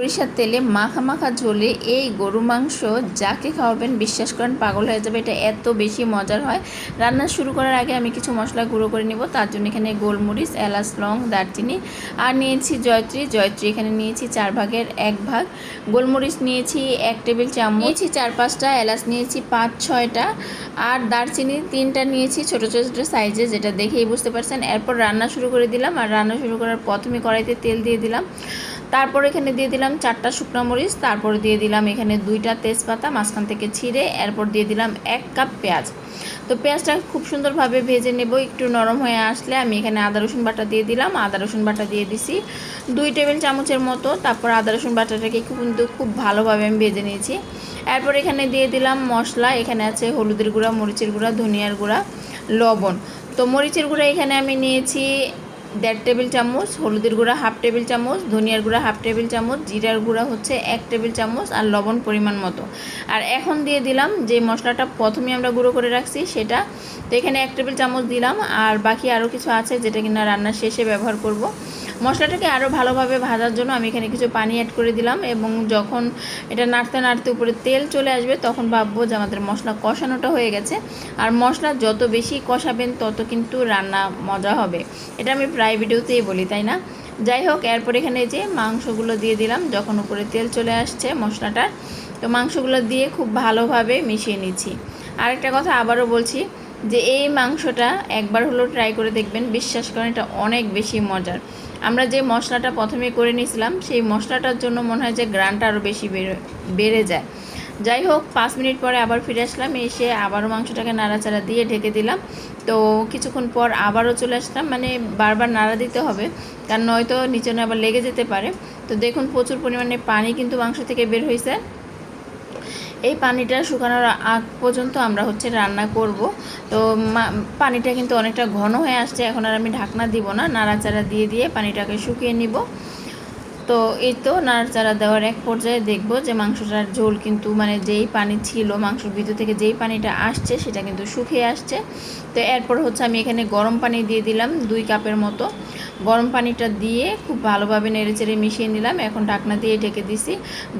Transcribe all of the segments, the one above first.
সরিষার তেলে মাখা মাখা ঝোলে এই গরু মাংস যাকে খাওয়াবেন বিশ্বাস করেন পাগল হয়ে যাবে, এটা এত বেশি মজার হয়। রান্না শুরু করার আগে আমি কিছু মশলা গুঁড়ো করে নিব, তার জন্য এখানে গোলমরিচ, এলাচ, লং, দারচিনি আর নিয়েছি জয়ত্রী। জয়ত্রী এখানে নিয়েছি চার ভাগের এক ভাগ। গোলমরিচ নিয়েছি এক টেবিল চামচ। নিয়েছি চার পাঁচটা, এলাচ নিয়েছি পাঁচ ছয়টা আর দারচিনি তিনটা নিয়েছি ছোটো ছোটো সাইজে, যেটা দেখেই বুঝতে পারছেন। এরপর রান্না শুরু করে দিলাম আর রান্না শুরু করার প্রথমে কড়াইতে তেল দিয়ে দিলাম। তারপর এখানে দিয়ে দিলাম চারটা শুকনো মরিচ, তারপর দিয়ে দিলাম এখানে দুইটা তেজপাতা, মাঝখান থেকে ছিঁড়ে এরপর দিয়ে দিলাম এক কাপ পেঁয়াজ। তো পেঁয়াজটা খুব সুন্দরভাবে ভেজে নেব, একটু নরম হয়ে আসলে আমি এখানে আদা, রসুন বাটা দিয়ে দিলাম। আদা, রসুন বাটা দিয়ে দিছি দুই টেবিল চামচের মতো, তারপর আদা, রসুন বাটাটাকে কিন্তু খুব ভালোভাবে আমি ভেজে নিয়েছি। এরপর এখানে দিয়ে দিলাম মশলা, এখানে আছে হলুদের গুঁড়া, মরিচের গুঁড়া, ধনিয়ার গুঁড়া, লবণ। তো মরিচের গুঁড়া এখানে আমি নিয়েছি দেড় টেবিল চামচ, হলুদের গুঁড়া হাফ টেবিল চামচ, ধনিয়ার গুঁড়া হাফ টেবিল চামচ, জিরার গুঁড়া হচ্ছে এক টেবিল চামচ আর লবণ পরিমাণ মতো। আর এখন দিয়ে দিলাম যে মশলাটা প্রথমে আমরা গুঁড়ো করে রাখছি সেটা। তো এখানে এক টেবিল চামচ দিলাম আর বাকি আরও কিছু আছে যেটা কিনা রান্নার শেষে ব্যবহার করব। মশলাটাকে আরও ভালোভাবে ভাজার জন্য আমি এখানে কিছু পানি অ্যাড করে দিলাম এবং যখন এটা নাড়তে নাড়তে উপরে তেল চলে আসবে, তখন ভাববো যে আমাদের মশলা কষানোটা হয়ে গেছে। আর মশলা যত বেশি কষাবেন, তত কিন্তু রান্না মজা হবে। এটা আমি প্রায় ভিডিওতেই বলি, তাই না? যাই হোক, এরপর এখানে যে মাংসগুলো দিয়ে দিলাম, যখন উপরে তেল চলে আসছে মশলাটার, তো মাংসগুলো দিয়ে খুব ভালোভাবে মিশিয়ে নিচ্ছি। আরেকটা কথা আবারও বলছি যে এই মাংসটা একবার হলেও ট্রাই করে দেখবেন, বিশ্বাস করেন এটা অনেক বেশি মজার। আমরা যে মশলাটা প্রথমে করে নিয়েছিলাম, সেই মশলাটার জন্য মনে হয় যে গ্রানটা আরও বেশি বেড়ে বেড়ে যায়। যাই হোক, পাঁচ মিনিট পরে আবার ফিরে আসলাম, এসে আবারও মাংসটাকে নাড়াচাড়া দিয়ে ঢেকে দিলাম। তো কিছুক্ষণ পর আবারও চলে আসলাম মানে বারবার নাড়া দিতে হবে, কারণ নয়তো নিচে আবার লেগে যেতে পারে। তো দেখুন, প্রচুর পরিমাণে পানি কিন্তু মাংস থেকে বের হয়েছে এই পানিটা শুকানোর আগ পর্যন্ত আমরা হচ্ছে রান্না করব। তো পানিটা কিন্তু অনেকটা ঘন হয়ে আসছে, এখন আর আমি ঢাকনা দিব না, নাড়াচাড়া দিয়ে দিয়ে পানিটাকে শুকিয়ে নিব। তো এই তো নাড়াচাড়া দেওয়ার এক পর্যায়ে দেখব যে মাংসটার ঝোল কিন্তু মানে যেই পানি ছিল, মাংসর ভিতর থেকে যেই পানিটা আসছে সেটা কিন্তু শুকিয়ে আসছে। তো এরপর হচ্ছে আমি এখানে গরম পানি দিয়ে দিলাম দুই কাপের মতো। গরম পানিটা দিয়ে খুব ভালোভাবে নেড়েচেড়ে মিশিয়ে নিলাম, এখন ঢাকনা দিয়ে ঢেকে দিছি।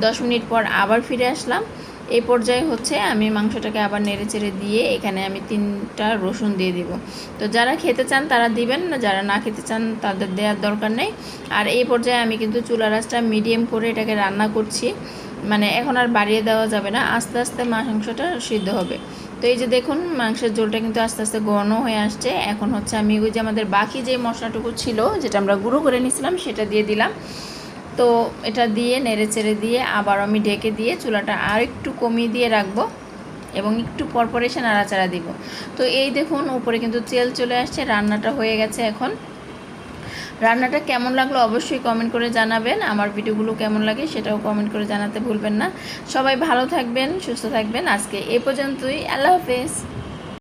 দশ মিনিট পর আবার ফিরে আসলাম। এই পর্যায়ে হচ্ছে আমি মাংসটাকে আবার নেড়ে চেড়ে দিয়ে এখানে আমি তিনটা রসুন দিয়ে দিব। তো যারা খেতে চান তারা দিবেন, না যারা না খেতে চান তাদের দেওয়ার দরকার নেই। আর এই পর্যায়ে আমি কিন্তু চুলা রাসটা মিডিয়াম করে এটাকে রান্না করছি। মানে এখন আর বাড়িয়ে দেওয়া যাবে না, আস্তে আস্তে মাংসটা সিদ্ধ হবে। তো এই যে দেখুন, মাংসের ঝোলটা কিন্তু আস্তে আস্তে ঘন হয়ে আসছে। এখন হচ্ছে আমি ওই যে আমাদের বাকি যে মশলাটুকু ছিল, যেটা আমরা গুঁড়ো করে নিয়েছিলাম, সেটা দিয়ে দিলাম। তো এটা দিয়ে নেড়ে চেড়ে দিয়ে আবার আমি ঢেকে দিয়ে চুলাটা আর একটু কমিয়ে দিয়ে রাখব এবং একটু পরপর এসে নাড়াচাড়া দিব। তো এই দেখুন, উপরে কিন্তু তেল চলে আসছে, রান্নাটা হয়ে গেছে এখন। রান্নাটা কেমন লাগল অবশ্যই কমেন্ট করে জানাবেন। আমার ভিডিওগুলো কেমন লাগে সেটাও কমেন্ট করে জানাতে ভুলবেন না। সবাই ভালো থাকবেন, সুস্থ থাকবেন। আজকে এ পর্যন্তই। আল্লাহ হাফেজ।